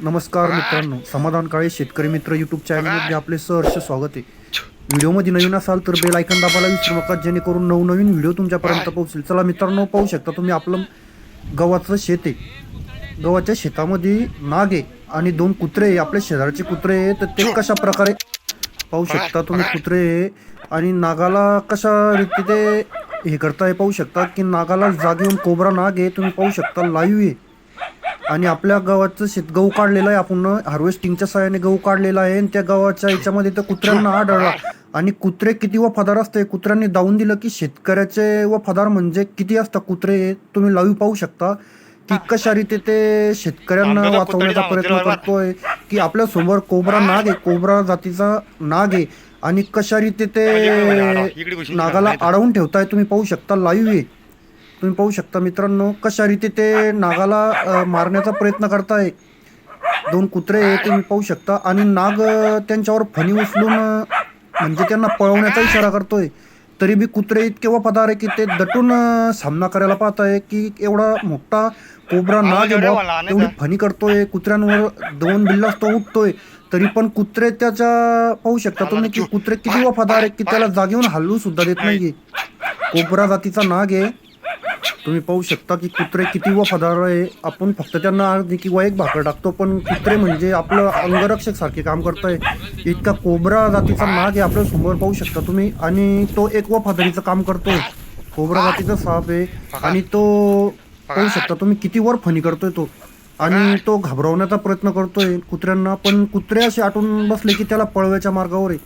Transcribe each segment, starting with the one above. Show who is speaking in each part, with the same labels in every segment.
Speaker 1: नमस्कार मित्रांनो. समाधान काळे शेतकरी मित्र युट्यूब चॅनलमध्ये आपले सहर्ष स्वागत आहे. व्हिडिओमध्ये नवीन असाल तर बेल ऐकन दाबायला विसरू नका जेणेकरून नवनवीन व्हिडिओ तुमच्यापर्यंत पोहोचेल. चला मित्रांनो पाहू शकता तुम्ही आपलं गव्हाचं शेत आहे. गव्हाच्या शेतामध्ये नाग आहे आणि दोन कुत्रे आहे. आपल्या शेजारचे कुत्रे आहे तर ते कशा प्रकारे पाहू शकता तुम्ही कुत्रे आणि नागाला कशा रीती ते हे करताय पाहू शकता की नागाला जाग येऊन कोबरा नाग आहे. तुम्ही पाहू शकता लाईव्ह आहे. आणि आपल्या गावाचं शेत गहू काढलेलं आहे. आपण हार्वेस्टिंगच्या सहाय्याने गहू काढलेला आहे. आणि त्या गावाच्या याच्यामध्ये तर कुत्र्यांना आढळला. आणि कुत्रे किती वफादार असते. कुत्र्यांनी दावून दिलं की शेतकऱ्याचे वफादार म्हणजे किती असतात कुत्रे तुम्ही लाईव्ह पाहू शकता. की कशा रीती ते शेतकऱ्यांना वाचवण्याचा प्रयत्न करतोय. की आपल्यासमोर कोबरा नाग आहे. कोबरा जातीचा नाग आहे. आणि कशा रीती ते नागाला. अडवून ठेवताय. तुम्ही पाहू शकता. लाईव्ह आहे. तुम्ही पाहू शकता मित्रांनो कशा रीती ते नागाला मारण्याचा प्रयत्न करताय. दोन कुत्रे आहे तुम्ही पाहू शकता. आणि नाग त्यांच्यावर फणी उचलून म्हणजे त्यांना पळवण्याचा इशारा करतोय. तरी बी कुत्रे इतके वफादार आहे की ते दटून सामना करायला पाहत आहे की एवढा मोठा कोबरा नाग एवढी? फणी करतोय कुत्र्यांवर दोन बिल्लास तो उठतोय. तरी पण कुत्रे त्याच्या पाहू शकता तुम्ही की कुत्रे किती वफादार आहे की त्याला जागेहून हलवू सुद्धा देत नाहीये. कोबरा जातीचा नाग आहे. तुम्ही पाहू शकता की कुत्रे किती वफादार आहे. आपण फक्त त्यांना अर्धी किंवा एक भाकर टाकतो पण कुत्रे म्हणजे आपलं अंगरक्षक सारखे काम करताय. इतका कोबरा जातीचा नाग आहे आपल्यासमोर पाहू शकता तुम्ही. आणि तो एक वफादारीचं काम करतोय. कोबरा जातीचा साप आहे. आणि तो पाहू शकता तुम्ही किती वर फणी करतोय तो. आणि तो घाबरवण्याचा प्रयत्न करतोय कुत्र्यांना पण कुत्रे असे आटून बसले की त्याला पळवायच्या मार्गावर आहे.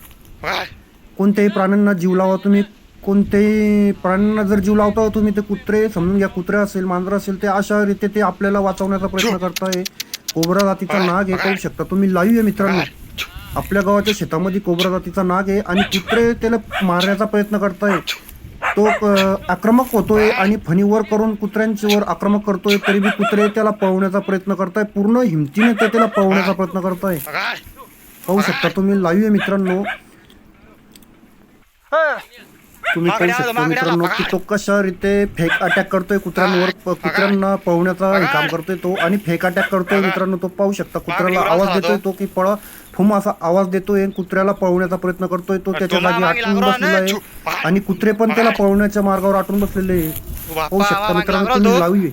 Speaker 1: कोणत्याही प्राण्यांना जीव लावा तुम्ही. कोणत्याही प्राण्यांना जर जीव लावता तुम्ही ते कुत्रे समजून घ्या कुत्रे असेल मांजर असेल ते अशा रीते ते आपल्याला वाचवण्याचा प्रयत्न करताय. कोबरा जातीचा नाग आहे पाहू शकता. तुम्ही लाईव्ह आहे मित्रांनो. आपल्या गावाच्या शेतामध्ये कोबरा जातीचा नाग आहे आणि कुत्रे त्याला मारण्याचा प्रयत्न करताय. तो आक्रमक होतोय आणि फणीवर करून कुत्र्यांच्यावर आक्रमक करतोय तरी बी कुत्रे त्याला पळवण्याचा प्रयत्न करताय. पूर्ण हिमतीने ते त्याला पळवण्याचा प्रयत्न करताय. पाहू शकता तुम्ही लाईव्ह आहे मित्रांनो. तुम्ही पाहू शकता मित्रांनो. की तो कशा रीते फेक अटॅक करतोय कुत्र्यांवर कुत्र्यांना पळवण्याचा हे काम करतोय तो आणि फेक अटॅक करतोय मित्रांनो तो पाहू शकता. कुत्र्याला आवाज. देतोय तो की पळा फुम असा आवाज देतोय कुत्र्याला पळवण्याचा प्रयत्न करतोय तो त्याच्या जागी आटून बसलेला आहे. आणि कुत्रे पण त्याला पळवण्याच्या मार्गावर आटून बसलेले आहे. पाहू शकता मित्रांनो तुम्ही लावी